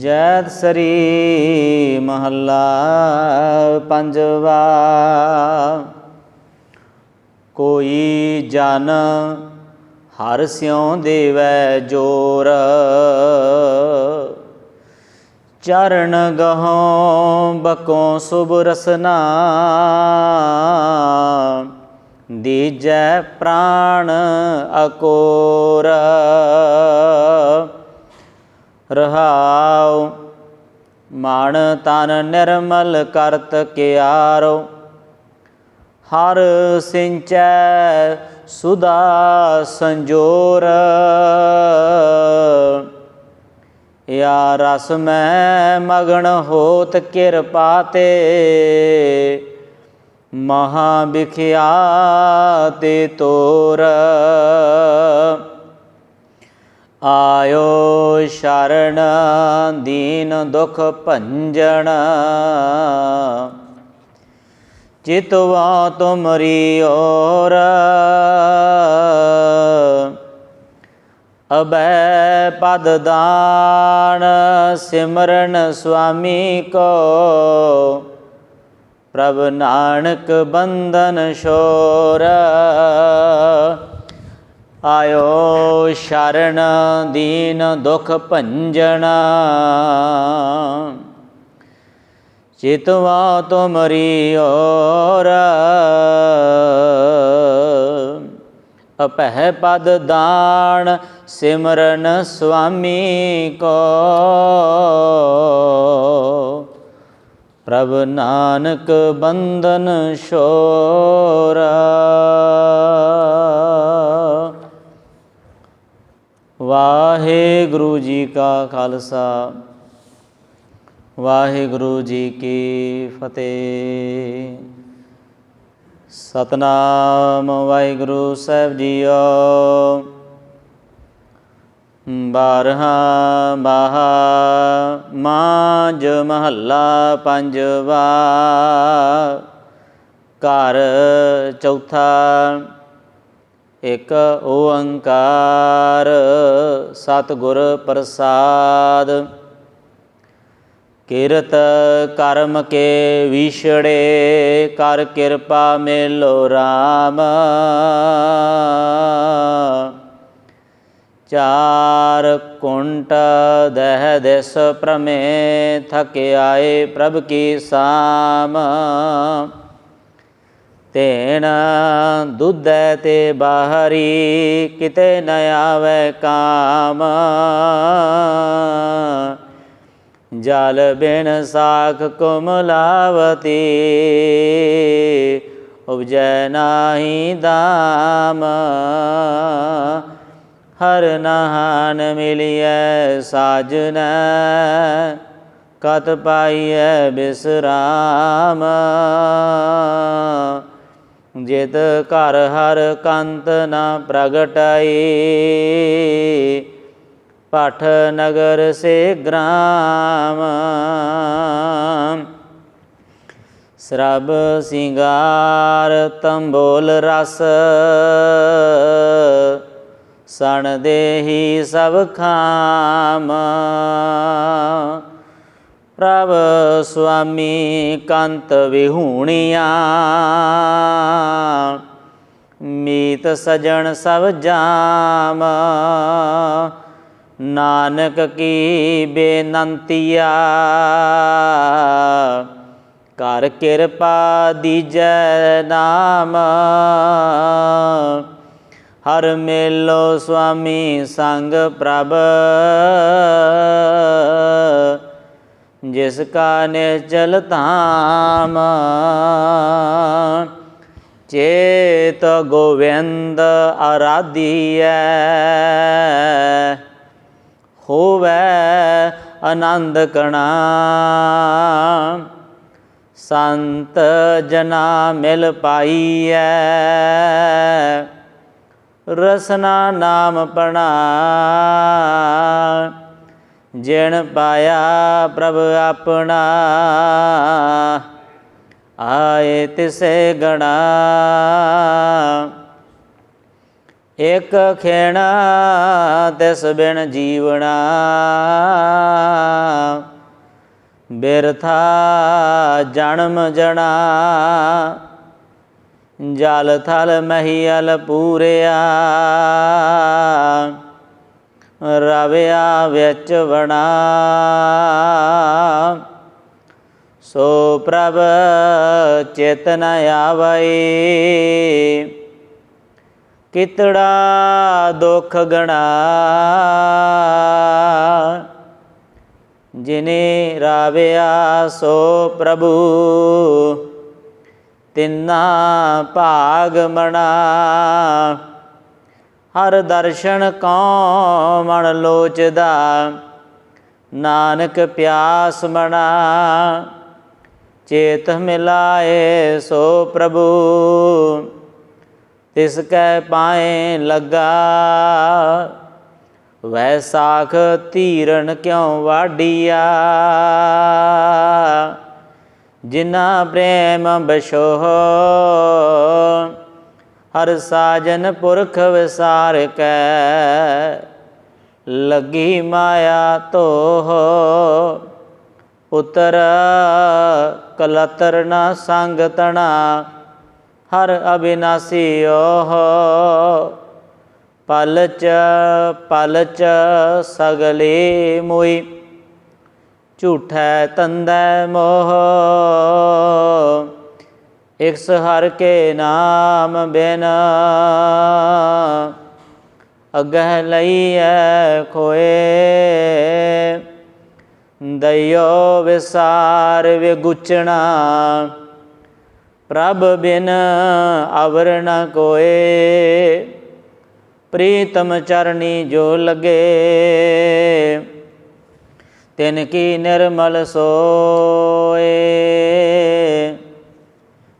ਜੈਤ ਸਰੀ ਮਹੱਲਾ ਪੰਜਵਾ। ਕੋਈ ਜਨ ਹਰ ਸਿਉ ਦੇਵੈ ਜੋਰ। ਚਰਨ ਗਹੋਂ ਬਕੋਂ ਸੁਭ ਰਸਨਾ। ਦੀਜੈ ਪ੍ਰਾਣ ਅਕੋਰ। ਰਹਾਉ। ਮਨ ਤਨ ਨਿਰਮਲ ਕਰਤ ਕਿਆਰੋ। ਹਰ ਸਿੰਚੈ ਸੁਦਾ ਸੰਜੋਰ। ਯਾ ਰਸ ਮੈਂ ਮਗਨ ਹੋਤ ਕਿਰਪਾ ਤੇ। ਮਹਾ ਬਿਖਿਆ ਤੇ ਤੋਰ। ਆਇਓ ਸ਼ਰਨ ਦੀਨ ਦੁਖ ਭੰਜਣ। ਚਿਤਵਾ ਤੁਮਰੀ ਔਰ ਅਬੈ ਪਦ ਦਾਨ ਸਿਮਰਨ ਸੁਆਮੀ ਕੋ। ਪ੍ਰਭ ਨਾਨਕ ਬੰਧਨ ਸ਼ੋਰ ਆਇਓ ਸ਼ਰਨ ਦੀਨ ਦੁਖ ਭੰਜਨ। ਚਿਤਵਾ ਤੁਮਰੀ ਔਰ ਅਪਹਿ ਪਦ ਦਾਨ ਸਿਮਰਨ ਸੁਆਮੀ ਕੋ। ਪ੍ਰਭ ਨਾਨਕ ਬੰਧਨ ਸ਼ੋਰਾ। ਵਾਹਿਗੁਰੂ ਜੀ ਕਾ ਖਾਲਸਾ, ਵਾਹਿਗੁਰੂ ਜੀ ਕੀ ਫਤਿਹ। ਸਤਨਾਮ ਵਾਹਿਗੁਰੂ ਸਾਹਿਬ ਜੀਓ। ਬਾਰਹਾ ਬਾਹਾ ਮਾਂਜ ਮਹੱਲਾ ਪੰਜਵਾ, ਘਰ ਚੌਥਾ ਇਕ ਓੰਕਾਰ, ਸਤਿਗੁਰ ਪ੍ਰਸਾਦ। ਕਿਰਤ ਕਰਮ ਕੇ ਵਿਛੜੇ, ਕਰ ਕਿਰਪਾ ਮੇਲੋ RAM ਚਾਰ ਕੁੰਟ ਦਹ ਦਿਸ ਪ੍ਰਮੇ ਥਕੇ ਆਏ ਪ੍ਰਭ ਕੀ ਸਾਮ। ਤੇਣ ਦੁੱਧੈ ਤੇ ਬਾਹਰੀ, ਕਿਤੇ ਨ ਆਵੇ ਕਾਮ। ਜਲ ਬਿਨ ਸਾਖ ਕੁਮਲਾਵਤੀ, ਉਪਜੈ ਨਾਹੀ ਦਾਮ। ਹਰ ਨਹਾਨ ਮਿਲਿਐ ਸਾਜਨ, ਕਤ ਪਾਈਐ ਬਿਸਰਾਮ। ਜਿਤ ਘਰ ਹਰ ਕੰਤ ਨ ਪ੍ਰਗਟਾਈ। ਪਠ ਨਗਰ ਸੇ ਗ੍ਰਾਮ। ਸਰਬ ਸਿੰਗਾਰ ਤੰਬੋਲ ਰਸ। ਸਣ ਦੇਹੀ ਸਭ ਖਾਮ। ਪ੍ਰਭ ਸੁਆਮੀ ਕੰਤ ਵਿਹੂਣੀਆਂ। ਮੀਤ ਸਜਣ ਸਭ ਜਾਮ। ਨਾਨਕ ਕੀ ਬੇਨੰਤੀਆ। ਕਰ ਕਿਰਪਾ ਦੀਜੈ ਨਾਮ। ਹਰ ਮੇਲੋ ਸੁਆਮੀ ਸੰਗ ਪ੍ਰਭ। ਜਿਸ ਕਾ ਨਿਚਲ ਧਾਮ। ਚੇਤ ਗੋਵਿੰਦ ਆਰਾਧੀਐ। ਹੋਵੇ ਆਨੰਦ ਕਣਾ। ਸੰਤ ਜਨਾ ਮਿਲ ਪਾਈਐ। ਰਸਨਾ ਨਾਮ ਪਣਾ। ਜਿਣ ਪਾਇਆ ਪ੍ਰਭ ਆਪਣਾ, ਆਏ ਤਿਸੇ ਗਣਾ। ਇਕ ਖੇਣ ਤਿਸ ਬਿਨ ਜੀਵਣਾ। ਬਿਰਥਾ ਜਨਮ ਜਣਾ। ਜਲ ਥਲ ਮਹੀਲ ਪੂਰਿਆ। ਰਵਿਆ ਵਿੱਚ ਵਣਾ। ਸੋ ਪ੍ਰਭ ਚੇਤਨ ਆਵਈ। ਕਿਤੜਾ ਦੁਖ ਗਣਾ। ਜਿਨੇ ਰਾਵਿਆ ਸੋ ਪ੍ਰਭੂ, ਤਿੰਨਾ ਭਾਗ ਮਣਾ। ਹਰ ਦਰਸ਼ਨ ਕੋ ਮਨ ਲੋਚਦਾ। ਨਾਨਕ ਪਿਆਸ ਮਣਾ, ਚੇਤ ਮਿਲਾਏ ਸੋ ਪ੍ਰਭੂ। ਤਿਸ ਕੈ ਪਾਏ ਲੱਗਾ ਵੈਸਾਖ ਧੀਰਨ ਕਿਉ ਵਾਡੀਆ ਜਿਨਾ ਪ੍ਰੇਮ ਬਸ਼ੋਹ ਹਰ ਸਾਜਨ ਪੁਰਖ ਵਿਸਾਰ ਕੈ। ਲੱਗੀ ਮਾਇਆ ਤੋਹ ਉਤਰ ਕਲਤਰ ਨ ਸੰਗ ਤਣਾ। ਹਰ ਅਬਿਨਾਸੀ ਓਹ, ਪਲਚ ਪਲਚ ਸਗਲੇ ਮੋਈ। ਝੂਠੈ ਤੰਦੈ ਮੋਹ ਇਕਸ ਹਰ ਕੇ ਨਾਮ ਬਿਨ। ਅਗਹ ਲਈਐ ਖੋਏ। ਦਇਓ ਵਿਸਾਰ ਵਿਗੁਚਣਾ। ਪ੍ਰਭ ਬਿਨ ਅਵਰ ਨ ਕੋਏ। ਪ੍ਰੀਤਮ ਚਰਨੀ ਜੋ ਲਗੇ। ਤਿਨ ਕੀ ਨਿਰਮਲ ਸੋਏ।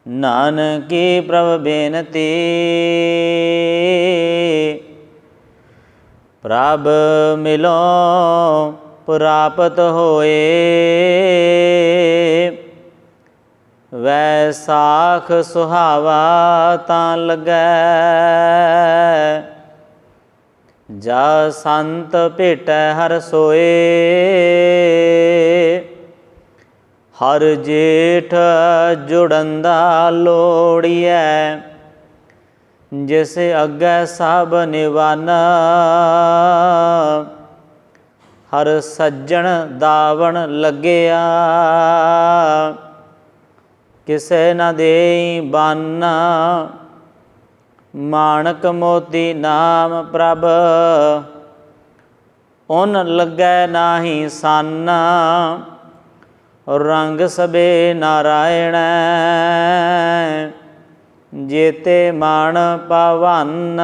ਨਾਨਕੀ ਪ੍ਰਭ ਬੇਨਤੀ। ਪ੍ਰਭ ਮਿਲੋ ਪ੍ਰਾਪਤ ਹੋਏ। ਵੈਸਾਖ ਸੁਹਾਵਾ ਤਾਂ ਲੱਗੈ। ਜਾ ਸੰਤ ਭੇਟੈ ਹਰ ਸੋਏ। ਹਰ ਜੇਠ ਜੁੜੰਦਾ ਲੋੜੀਐ ਜਿਸ ਅੱਗੇ ਸਭ ਨਿਵਾਨਾ, ਹਰ ਸੱਜਣ ਦਾਵਣ ਲੱਗਿਆ। ਕਿਸੇ ਨਾ ਦੇਈ ਬਾਨਾ, ਮਾਣਕ ਮੋਤੀ ਨਾਮ ਪ੍ਰਭ। ਓਨ ਲੱਗੈ ਨਾਹੀ ਸਾਨਾ ਰੰਗ ਸਬੇ ਨਾਰਾਇਣ। ਜੇਤੇ ਮਨ ਪਵਨ,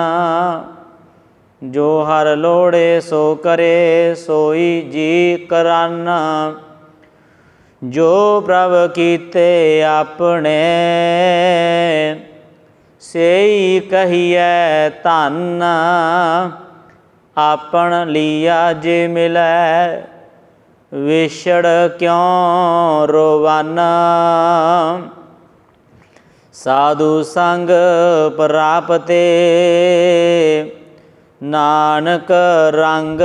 ਜੋ ਹਰ ਲੋੜੇ ਸੋ ਕਰੇ, ਸੋਈ ਜੀ ਕਰਨ। ਜੋ ਪ੍ਰਭ ਕੀਤੇ ਆਪਣੇ, ਸੇਈ ਕਹੀਐ ਧੰਨ। ਆਪਣ ਲੀਆ ਜੇ ਮਿਲੈ ਵਿਛੜ ਕਿਉ ਰੋਵਾਨਾ? ਸਾਧੂ ਸੰਗ ਪ੍ਰਾਪਤੇ ਨਾਨਕ ਰੰਗ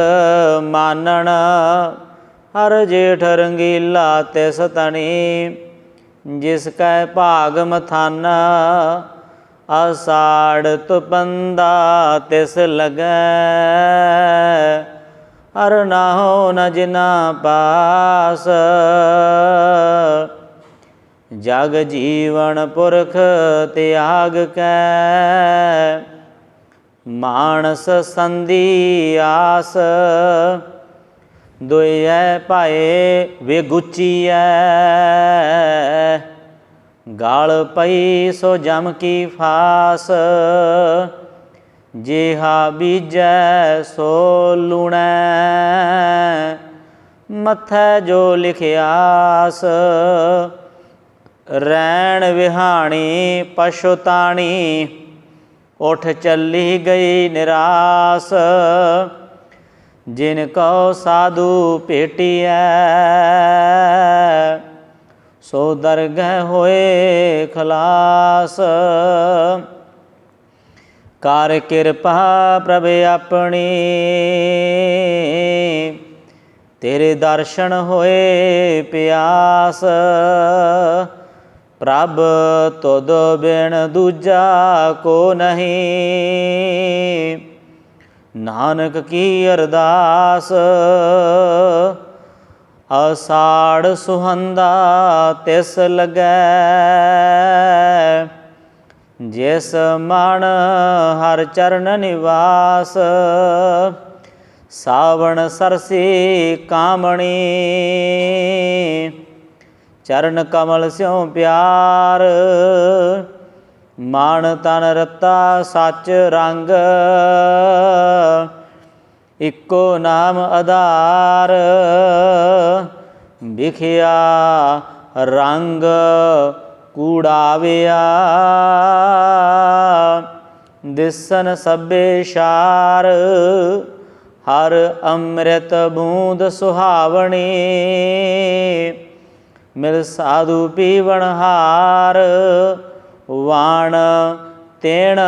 ਮਾਨਣ, ਹਰ ਜੇਠ ਰੰਗੀਲਾ ਤਿਸ ਤਣੀ ਜਿਸ ਕੈ ਭਾਗ ਮਥਾਨਾ ਆਸਾੜ ਤੁਪੰਦਾ ਤਿਸ ਲਗੈ। ਹਰ ਨਾਹੋ ਨ ਜਿਨਾ ਪਾਸ। ਜਗ ਜੀਵਨ ਪੁਰਖ ਤਿਆਗ ਕੈ। ਮਾਨਸ ਸੰਧੀ ਆਸ। ਦੁਇਐ ਪਾਏ ਵਿਗੁਚੀਐ। ਗਾਲ ਪਈ ਸੋ ਜਮ ਕੀ ਫਾਸ। ਜਿਹਾ ਬੀਜੈ ਸੋ ਲੂਣੈ। ਮਥੈ ਜੋ ਲਿਖਿਆਸ, ਰੈਣ ਵਿਹਾਣੀ ਪਸ਼ੁਤਾਣੀ ਉਠ ਚੱਲੀ ਗਈ ਨਿਰਾਸ, ਜਿਨ ਕੋ ਸਾਧੂ ਭੇਟਿਐ। ਸੋ ਦਰਗਹ ਹੋਏ ਖਲਾਸ ਕਰ ਕਿਰਪਾ ਪ੍ਰਭ ਆਪਣੀ। ਤੇਰੇ ਦਰਸ਼ਨ ਹੋਏ ਪਿਆਸ, ਪ੍ਰਭ ਤੁਧ ਬਿਨ ਦੂਜਾ ਕੋ ਨਹੀਂ। ਨਾਨਕ ਕੀ ਅਰਦਾਸ, ਅਸਾੜ ਸੁਹੰਦਾ ਤਿਸ ਲਗੈ। ਜਿਸ ਮਨ ਹਰ ਚਰਨ ਨਿਵਾਸ, ਸਾਵਣ ਸਰਸੀ ਕਾਮਣੀ। ਚਰਨ ਕਮਲ ਸਿਉ ਪਿਆਰ, ਮਾਨ ਤਨ ਰਤਾ ਸੱਚ ਰੰਗ। ਇੱਕੋ ਨਾਮ ਆਧਾਰ, ਵਿਖਿਆ ਰੰਗ। ਕੂੜਾਵਿਆ। ਦਿਸਨ ਸਭੇ ਸ਼ਾਰ, ਹਰ ਅੰਮ੍ਰਿਤ ਬੂੰਦ ਸੁਹਾਵਣੀ। ਮਿਲ ਸਾਧੂ ਪੀਵਣ ਹਾਰ, ਵਾਣ ਤੇਣ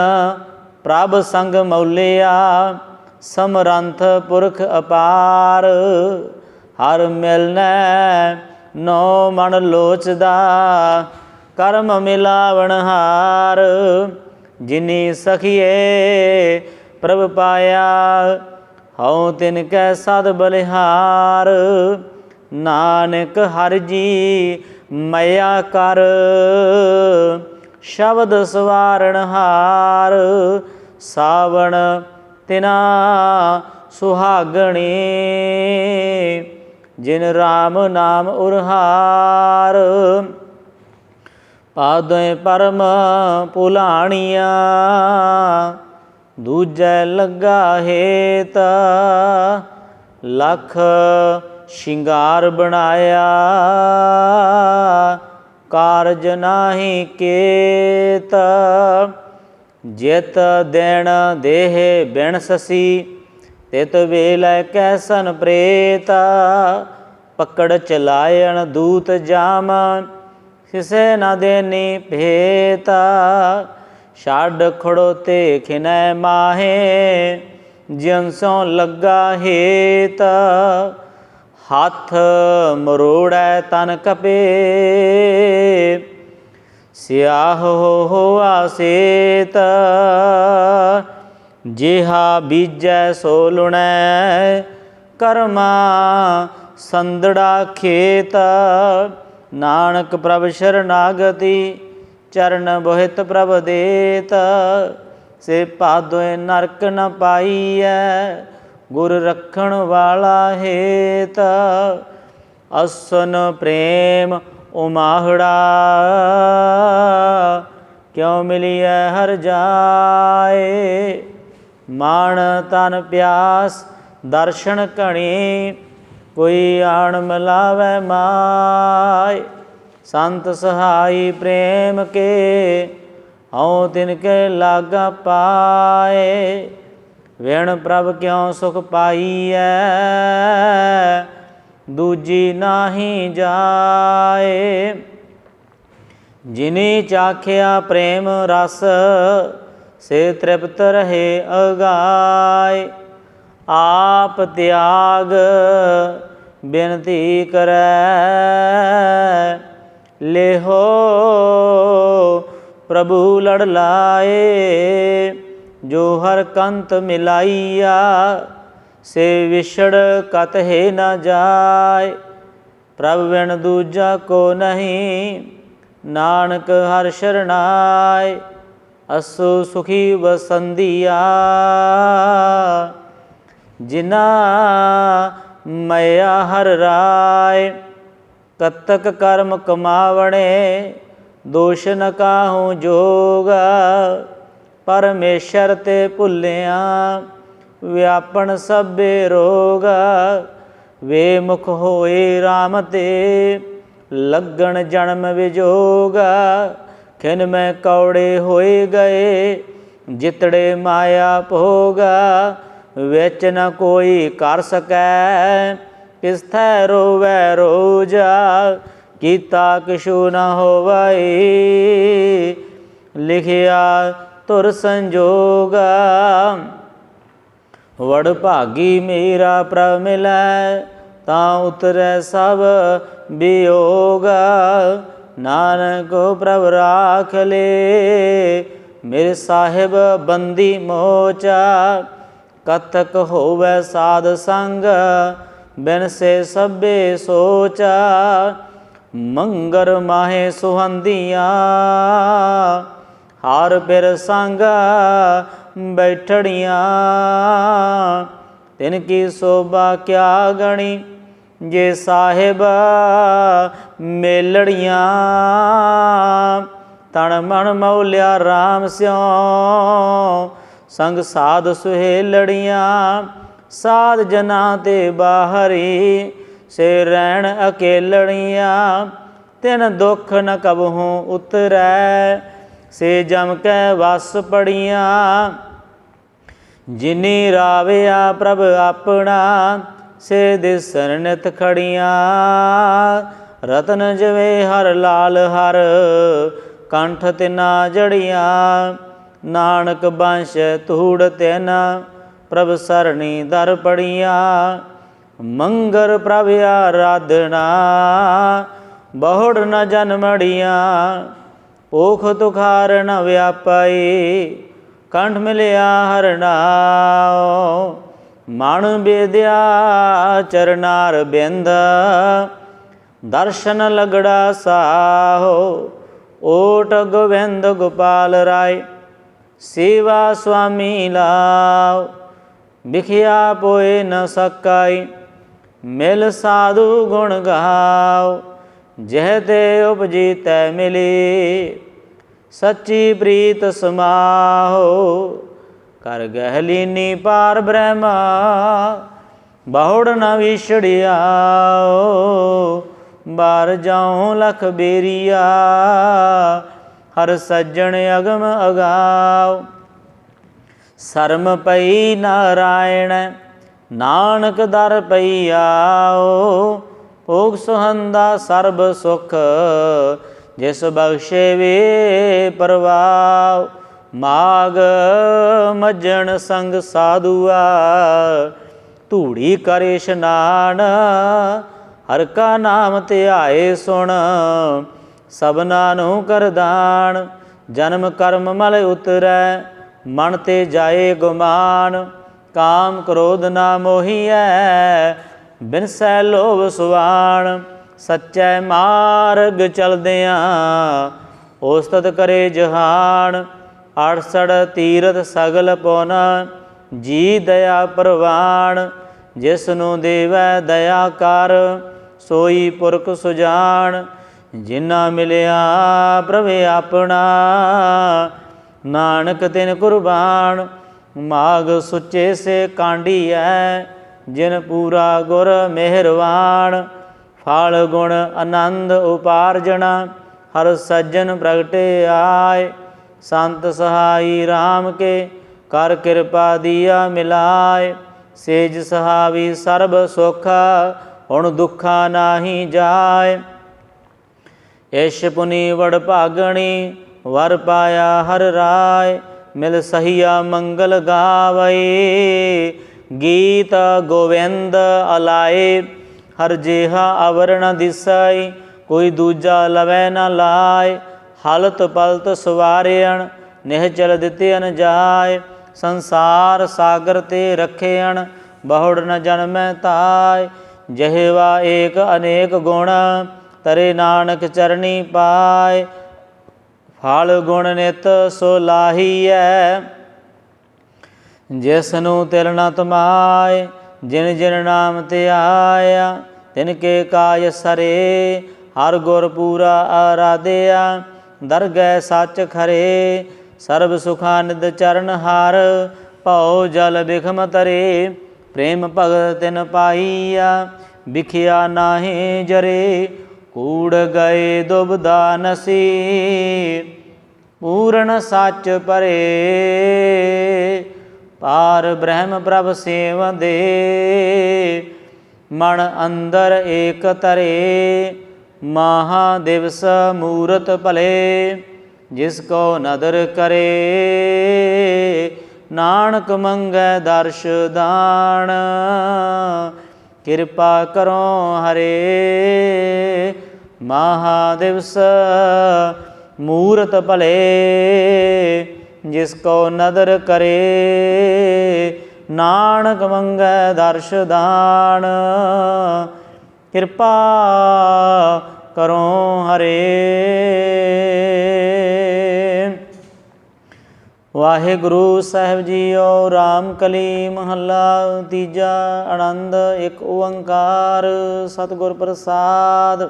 ਪ੍ਰਭ ਸੰਗ ਮੌਲਿਆ। ਸਮਰੰਥ ਪੁਰਖ ਅਪਾਰ, ਹਰ ਮਿਲਨੈ ਨੋ ਮਨ ਲੋਚਦਾ। ਕਰਮ ਮਿਲਾਵਣ ਹਾਰ, ਜਿਨੀ ਸਖੀਏ ਪ੍ਰਭ ਪਾਇਆ, ਹਉ ਤਿਨ ਕੈ ਸਦ ਬਲਿਹਾਰ। ਨਾਨਕ ਹਰ ਜੀ ਮਇਆ ਕਰ, ਸ਼ਬਦ ਸਵਾਰਣ ਹਾਰ। ਸਾਵਣ ਤਿਨਾ ਸੁਹਾਗਣੀ, ਜਿਨ RAM ਨਾਮ ਉਰਹਾਰ। ਪਾਦੈ ਪਰਮ ਪੁਲਾਣੀਆਂ, ਦੂਜੈ ਲੱਗਾ ਹੇਤ, ਲਖ ਸ਼ਿੰਗਾਰ ਬਣਾਇਆ, ਕਾਰਜ ਨਾਹੀ ਕੇਤ, ਜਿਤ ਦੇਣ ਦੇਹ ਬਿਨ ਸਸੀ, ਤਿਤ ਵੇਲੇ ਕੈਸਨ ਪ੍ਰੇਤ, ਪਕੜ ਚਲਾਇਣ ਦੂਤ ਜਾਮ ਕਿਸੇ ਨਾ ਦੇਨੀ ਭੇਤ। ਛੱਡ ਖੜੋਤੇ ਖਿਨੈ ਮਾਹੇ ਜਿਨ ਸੋ ਲੱਗਾ ਹੇਤ। ਹੱਥ ਮਰੋੜੈ ਤਨ ਕਪੇ, ਸਿਆਹ ਹੋ ਹੋਆ ਸੇਤ ਜਿਹਾ ਬੀਜੈ ਸੋ ਲੁਣੈ, ਕਰਮਾ ਸੰਦੜਾ ਖੇਤ। ਨਾਨਕ ਪ੍ਰਭ ਸ਼ਰਨਾਗਤੀ, ਚਰਨ ਬੋਹਿਤ ਪ੍ਰਭ ਦੇਤ। ਸੇ ਪਾਦੋਏ ਨਰਕ ਨ ਪਾਈਐ, ਗੁਰ ਰੱਖਣ ਵਾਲਾ ਹੇਤ। ਅਸਨ ਪ੍ਰੇਮ ਉਮਾਹੜਾ, ਕਿਉ ਮਿਲਿਐ ਹਰ ਜਾਏ। ਮਾਣ ਤਨ ਪਿਆਸ, ਦਰਸ਼ਨ ਕਣੀ ਕੋਈ ਆਣ ਮਿਲਾਵੇ ਮਾਇ ਸੰਤ ਸਹਾਈ ਪ੍ਰੇਮ ਕੇ ਹਉ ਤਿਨ ਕੇ ਲਾਗਾ ਪਾਏ। ਵਿਣ ਪ੍ਰਭ ਕਿਉ ਸੁਖ ਪਾਈਐ, ਦੂਜੀ ਨਾਹੀ ਜਾਏ। ਜਿਨੀ ਚਾਖਿਆ ਪ੍ਰੇਮ ਰਸ, ਸੇ ਤ੍ਰਿਪਤ ਰਹੇ ਅਗਾਏ। ਆਪ ਤਿਆਗ ਬੇਨਤੀ ਕਰੈ। ਲੇਹੋ ਪ੍ਰਭੂ ਲੜ ਲਾਏ, ਜੋ ਹਰ ਕੰਤ ਮਿਲਾਈਆ, ਸੇ ਵਿਛੜ ਕਤ ਹੈ ਨ ਜਾਏ। ਪ੍ਰਭ ਬਿਨ ਦੂਜਾ ਕੋ ਨਹੀਂ, ਨਾਨਕ ਹਰ ਸ਼ਰਨਾਏ। ਅਸੋ ਸੁਖੀ ਵਸੰਦੀਆ। ਜਿਨਾ ਮਇਆ ਹਰ ਰਾਏ, ਕਤਕ ਕਰਮ ਕਮਾਵਣੇ, ਦੋਸ਼ ਨ ਕਾਹੂ ਜੋਗ, ਪਰਮੇਸ਼ਰ ਤੇ ਭੁੱਲਿਆ ਵਿਆਪਣ ਸਭੇ ਰੋਗ। ਵੇ ਮੁਖ ਹੋਏ RAM ਤੇ, ਲੱਗਣ ਜਨਮ ਵਿਜੋਗ। ਖਿਨ ਮੈਂ ਕੌੜੇ ਹੋਏ ਗਏ, ਜਿਤੜੇ ਮਾਇਆ ਭੋਗਾ। ਵਿੱਚ ਨ ਕੋਈ ਕਰ ਸਕੈ। ਕਿਸ ਥੈ ਰੋਵੈ ਰੋਜਾ, ਕੀਤਾ ਕਿਛੂ ਨ ਹੋਵਈ ਲਿਖਿਆ ਤੁਰ ਸੰਜੋਗ ਵੜ ਭਾਗੀ ਮੇਰਾ ਪ੍ਰਭ ਮਿਲੈ, ਤਾਂ ਉਤਰੈ ਸਭ ਬਿਯੋਗ। ਨਾਨਕ ਪ੍ਰਭ ਰਾਖ ਲੇ ਮੇਰੇ ਸਾਹਿਬ ਬੰਦੀ ਮੋਚਾ। ਕਤਕ ਹੋਵੇ ਸਾਧ ਸੰਗ, ਬਿਨ ਸੇ ਸਭੇ ਸੋਚਾ। ਮੰਗਰ ਮਾਹੇ ਸੁਹੰਦੀਆਂ, ਹਾਰ ਬਿਰ ਸੰਗ ਬੈਠੜੀਆਂ। ਤਿਨ ਕੀ ਸੋਭਾ ਕਿਆ ਗਣੀ, ਜੇ ਸਾਹਿਬ ਮੇਲੜੀਆਂ। ਤਣ ਮਨ ਮੌਲਿਆ RAM ਸਿਉ ਸੰਗ ਸਾਧ ਸੁਹੇਲੜੀਆਂ, ਸਾਧ ਜਨਾ ਤੇ ਬਾਹਰੀ ਸੇ ਰਹਿਣ ਅਕੇਲੜੀਆਂ, ਤਿਨ ਦੁੱਖ ਨ ਕਬਹੂ ਉਤਰੈ, ਸੇ ਜਮ ਕੈ ਵਸ ਪੜੀਆਂ। ਜਿਨੀ ਰਾਵਿਆ ਪ੍ਰਭ ਆਪਣਾ, ਸੇ ਦਿਸਨ ਨਿਤ ਖੜੀਆਂ। ਰਤਨ ਜਵੇ ਹਰ ਲਾਲ ਹਰ, ਕੰਠ ਤਿਨਾ ਜੜੀਆਂ। ਨਾਨਕ ਬੰਸ਼ ਧੂੜ ਤਿਨ, ਪ੍ਰਭ ਸਰਣੀ ਦਰ ਪੜੀਆਂ, ਮੰਗਰ ਪ੍ਰਭ ਆਰਾਧਨਾ, ਬਹੁੜ ਨ ਜਨਮੜੀਆਂ ਓਖ ਤੁਖਾਰ ਨ ਵਿਆਪਾਈ, ਕੰਠ ਮਿਲਿਆ ਹਰਨਾਉ ਮਣ ਬੇਦਿਆ ਚਰਨਾਰ ਬਿੰਦ, ਦਰਸ਼ਨ ਲਗੜਾ ਸਾਹੋ, ਓਟ ਗੋਵਿੰਦ ਗੋਪਾਲ ਰਾਏ। ਸੇਵਾ ਸੁਆਮੀ ਲਾਓ, ਵਿਖਿਆ ਪੋਏ ਨ ਸਕਾਈ, ਮਿਲ ਸਾਧੂ ਗੁਣ ਗਾਓ, ਜਹ ਤੇ ਉਪਜੀ ਤੈ ਮਿਲੀ, ਸੱਚੀ ਪ੍ਰੀਤ ਸਮਾਹੋ ਕਰ ਗਹਿਲੀਨੀ ਪਾਰ ਬ੍ਰਹਮਾ, ਬਹੁੜ ਨ ਵਿਛੜਿਆਓ, ਬਾਰ ਜਾਉ ਲਖ ਬੇਰੀਆ ਹਰ ਸੱਜਣ ਅਗਮ ਅਗਾਓ। ਸਰਮ ਪਈ ਨਾਰਾਇਣ, ਨਾਨਕ ਦਰ ਪਈ ਆਓ। ਭੋਗ ਸੁਹੰਦਾ ਸਰਬ ਸੁਖ, ਜਿਸ ਬਖਸ਼ੇ ਵੇ ਪਰਵਾਉ ਮਾਗ ਮਜਣ ਸੰਗ ਸਾਧੂਆ, ਧੂੜੀ ਕਰੇ ਇਸ਼ਨਾਨ ਹਰ ਕਾ ਨਾਮ ਧਿਆਏ ਸੁਣ। ਸਭਨਾ ਨੂੰ ਕਰਦਾਨ ਜਨਮ ਕਰਮ ਮਲ ਉਤਰੈ, ਮਨ ਤੇ ਜਾਏ ਗੁਮਾਨ, ਕਾਮ ਕ੍ਰੋਧ ਨਾ ਮੋਹੀਐ, ਬਿਨ ਸੈ ਲੋਭ ਸੁਆਣ, ਸੱਚੈ ਮਾਰਗ ਚਲਦਿਆਂ ਉਸਤਤ ਕਰੇ ਜਹਾਨ, ਅੜਸੜ ਤੀਰਥ ਸਗਲ ਪੁਨ, ਜੀ ਦਇਆ ਪ੍ਰਵਾਨ ਜਿਸ ਨੂੰ ਦੇਵੈ ਦਇਆ ਕਰ, ਸੋਈ ਪੁਰਖ ਸੁਜਾਨ ਜਿਨਾ ਮਿਲਿਆ ਪ੍ਰਭ ਆਪਣਾ, ਨਾਨਕ ਤਿਨ ਕੁਰਬਾਨ, ਮਾਗ ਸੁੱਚੇ ਸੇ ਕਾਂਢੀਐ, ਜਿਨ ਪੂਰਾ ਗੁਰ ਮਿਹਰਵਾਨ। ਫਲ ਗੁਣ ਆਨੰਦ ਉਪਾਰਜਣਾ, ਹਰ ਸੱਜਣ ਪ੍ਰਗਟੇ ਆਏ। ਸੰਤ ਸਹਾਈ RAM ਕੇ, ਕਰ ਕਿਰਪਾ ਦੀਆ ਮਿਲਾਏ। ਸੇਜ ਸਹਾਵੀ ਸਰਬ ਸੁਖ, ਹੁਣ ਦੁੱਖਾ ਨਾਹੀ ਜਾਏ। ਏਸ਼ ਪੁਨੀ ਵੜ ਭਾਗਣੀ, ਵਰ ਪਾਇਆ ਹਰ ਰਾਏ, ਮਿਲ ਸਹੀਆ ਮੰਗਲ ਗਾਵਈ। ਗੀਤ ਗੋਵਿੰਦ ਅਲਾਏ, ਹਰ ਜੇਹਾ ਅਵਰਣ ਦਿਸਈ, ਕੋਈ ਦੂਜਾ ਲਵੈ ਨ ਲਾਇ ਹਲਤ ਪਲਤ ਸਵਾਰਿਆਣ ਨਿਹਚਲ ਦਿੱਤਿਅਨ ਜਾਏ। ਸੰਸਾਰ ਸਾਗਰ ਤੇ ਰੱਖਿਆਣ ਬਹੁੜ ਨ ਜਨਮੈ ਤਾਏ। ਜਹਵਾ ਏਕ ਅਨੇਕ ਗੁਣ ਤਰੇ ਨਾਨਕ ਚਰਣੀ ਪਾਏ, ਫਲ ਗੁਣ ਨਿਤ ਸੋ ਲਾਹੀਐ। ਜਿਸ ਨੂੰ ਤਿਲ ਨ ਤਮਾਏ, ਜਿਨ ਜਿਨ ਨਾਮ ਤੇ ਆਇਆ, ਤਿਨ ਕੇ ਕਾਜ ਸਰੇ, ਹਰ ਗੁਰ ਪੂਰਾ ਆਰਾਧਿਆ, ਦਰਗਹਿ ਸੱਚ ਖਰੇ। ਸਰਬ ਸੁਖਾ ਨਿਦ ਚਰਨ ਹਾਰ, ਭਉ ਜਲ ਬਿਖਮ ਤਰੇ। ਪ੍ਰੇਮ ਭਗਤ ਤਿਨ ਪਾਈਆ, ਵਿਖਿਆ ਨਾਹੀ ਜਰੇ। ਕੂੜ ਗਏ ਦੁਬਦਾ ਨਸੀ, ਪੂਰਨ ਸੱਚ ਪਰੇ। ਪਾਰ ਬ੍ਰਹਮ ਪ੍ਰਭ ਸੇਵਦੇ, ਮਨ ਅੰਦਰ ਏਕ ਤਰੇ ਮਹਾ ਦਿਵਸ ਮੂਰਤ ਭਲੇ, ਜਿਸ ਕੋ ਨਦਰ ਕਰੇ। ਨਾਨਕ ਮੰਗੈ ਦਰਸ਼ ਦਾਨ, ਕਿਰਪਾ ਕਰੋ ਹਰੇ। ਮਹਾਦਿਵਸ ਮੂਰਤ ਭਲੇ, ਜਿਸ ਕੋ ਨਦਰ ਕਰੇ, ਨਾਨਕ ਮੰਗੈ ਦਰਸ਼ ਦਾਨ। ਕਿਰਪਾ ਕਰੋ ਹਰੇ। ਵਾਹਿਗੁਰੂ ਸਾਹਿਬ ਜੀਓ, ਰਾਮ ਕਲੀ ਮਹੱਲਾ, ਤੀਜਾ ਆਨੰਦ, ਇੱਕ ਓੰਕਾਰ, ਸਤਿਗੁਰ ਪ੍ਰਸਾਦ।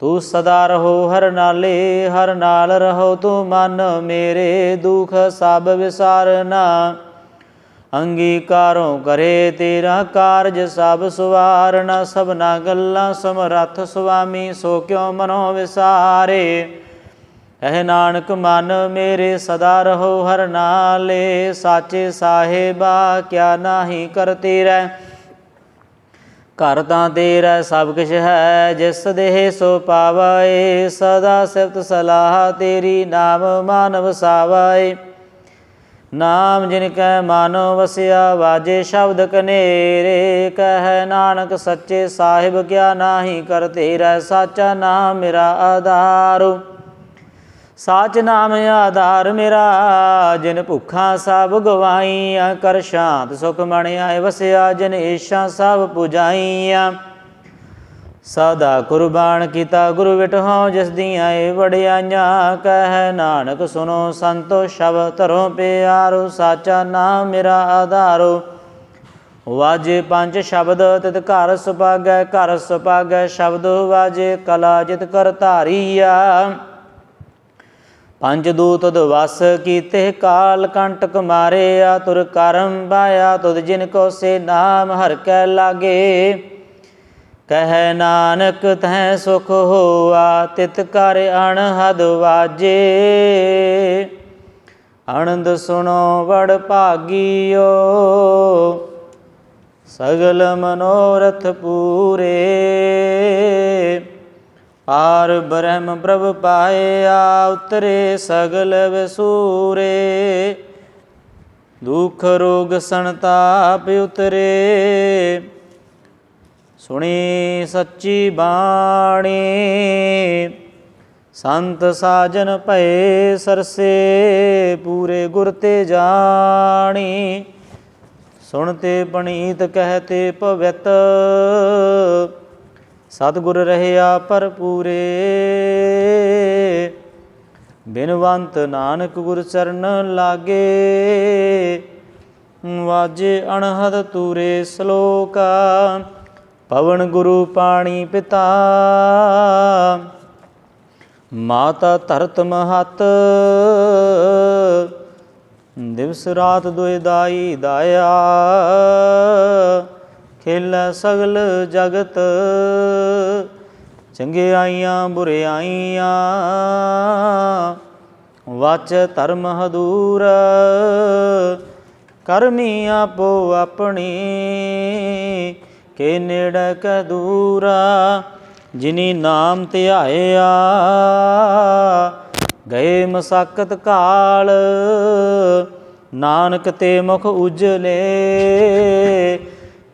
ਤੂੰ ਸਦਾ ਰਹੋ ਹਰ ਨਾਲੇ, ਹਰ ਨਾਲ ਰਹੋ ਤੂੰ ਮਨ ਮੇਰੇ, ਦੁਖ ਸਭ ਵਿਸਾਰਨਾ। ਅੰਗੀਕਾਰੋਂ ਕਰੇ ਤੇਰਾ ਕਾਰਜ ਸਭ ਸਵਾਰਨਾ, ਸਭਨਾ ਗੱਲਾਂ ਸਮਰੱਥ ਸੁਆਮੀ, ਸੋ ਕਿਉ ਮਨੋ ਵਿਸਾਰੇ? ਕਹਿ ਨਾਨਕ ਮਨ ਮੇਰੇ, ਸਦਾ ਰਹੋ ਹਰ ਨਾਲੇ, ਸਾਚੇ ਸਾਹਿਬਾ, ਕਿਆ ਨਾਹੀ ਕਰਤੇ ਰਹਿ। ਘਰ ਤਾਂ ਤੇਰਾ ਸਭ ਕੁਛ ਹੈ, ਜਿਸ ਦੇਹ ਸੋ ਪਾਵੈ ਸਦਾ ਸਿਫਤ ਸਲਾਹ ਤੇਰੀ ਨਾਮ ਮਾਨਵ ਸਾਵੈ ਨਾਮ ਜਿਨ ਕੈ ਮਾਨੋ ਵਸਿਆ, ਵਾਜੇ ਸ਼ਬਦ ਕਨੇਰੇ, ਕਹਿ ਨਾਨਕ ਸੱਚੇ ਸਾਹਿਬ, ਕਿਆ ਨਾਹੀ ਕਰ ਤੇਰਾ, ਸਾਚਾ ਨਾਮ ਮੇਰਾ ਆਧਾਰੁ। ਸਾਚ ਨਾਮ ਆਧਾਰ ਮੇਰਾ, ਜਿਨ ਭੁੱਖਾਂ ਸਭ ਗਵਾਈਆਂ, ਕਰ ਸ਼ਾਂਤ ਸੁਖ ਮਣਿਆ ਵਸਿਆ, ਜਿਨ ਈਸ਼ਾ ਸਭ ਪੁਜਾਈਆਂ। ਸਦਾ ਕੁਰਬਾਨ ਕੀਤਾ ਗੁਰੂ ਵਿਟਹੁ, ਜਿਸ ਦੀਆਂ ਏ ਵਡਿਆਈਆਂ, ਕਹਿ ਨਾਨਕ ਸੁਨੋ ਸੰਤੋ ਸ਼ਬਦ ਧਰੋ ਪਿਆਰੋ, ਸਾਚਾ ਨਾਮ ਮੇਰਾ ਆਧਾਰੋ। ਵਾਜੇ ਪੰਜ ਸ਼ਬਦ, ਤਿਤ ਘਰ ਸੁਭਾਗੈ ਘਰ ਸੁਭਾਗੈ, ਸ਼ਬਦ ਵਾਜੇ ਕਲਾ ਜਿਤ ਕਰ ਧਾਰੀਆ। ਪੰਜ ਦੂਤ ਦਵਸ ਕੀਤੇ ਕਾਲ ਕੰਟਕ ਮਾਰਿਆ ਤੁਰ ਕਰਮ ਬਾਇਆ ਤੁਧ ਜਿਨ ਕੋ ਸੇ ਨਾਮ ਹਰ ਕੈ ਲਾਗੇ। ਕਹਿ ਨਾਨਕ, ਤੈ ਸੁਖ ਹੋਆ, ਤਿਤ ਕਰ ਅਣਹਦ ਵਾਜੇ। ਆਨੰਦ ਸੁਣੋ, ਵਡ ਭਾਗੀਓ, ਸਗਲ ਮਨੋਰਥ ਪੂਰੇ। ਪਾਰ ਬ੍ਰਹਮ ਪ੍ਰਭ ਪਾਇਆ ਉਤਰੇ ਸਗਲ ਵਸੂਰੇ। ਦੁਖ ਰੋਗ ਸੰਤਾਪ ਉਤਰੇ। ਸੁਣੀ ਸੱਚੀ ਬਾਣੀ। ਸੰਤ ਸਾਜਨ ਭਏ ਸਰਸੇ, ਪੂਰੇ ਗੁਰ ਤੇ ਜਾਣੀ। ਸੁਣਤੇ ਪਣੀਤ ਕਹਤੇ ਪਵਿੱਤ ਸਤਿਗੁਰ ਰਹਿਆ ਭਰਪੂਰੇ। ਬਿਨਵੰਤ ਨਾਨਕ ਗੁਰ ਚਰਨ ਲਾਗੇ, ਵਾਜੇ ਅਣਹਦ ਤੂਰੇ ਸ਼ਲੋਕਾ, ਪਵਨ ਗੁਰੂ ਪਾਣੀ ਪਿਤਾ। ਮਾਤਾ ਧਰਤ ਮਹਤ, ਦਿਵਸ ਰਾਤ ਦੁਇ ਦਾਈ ਦਾਇਆ। ਖੇਲ ਸਗਲ ਜਗਤ ਚੰਗਿਆਈਆਂ ਬੁਰਿਆਈਆਂ ਵਾਚ ਧਰਮ ਹਦੂਰ, ਕਰਮੀ ਆਪੋ ਆਪਣੀ, ਕੇ ਨੇੜੇ ਕੈ ਦੂਰਾ, ਜਿਨੀ ਨਾਮ ਧਿਆਇਆ। ਗਏ ਮਸਾਕਤ ਕਾਲ, ਨਾਨਕ ਤੇ ਮੁਖ ਉਜਲੇ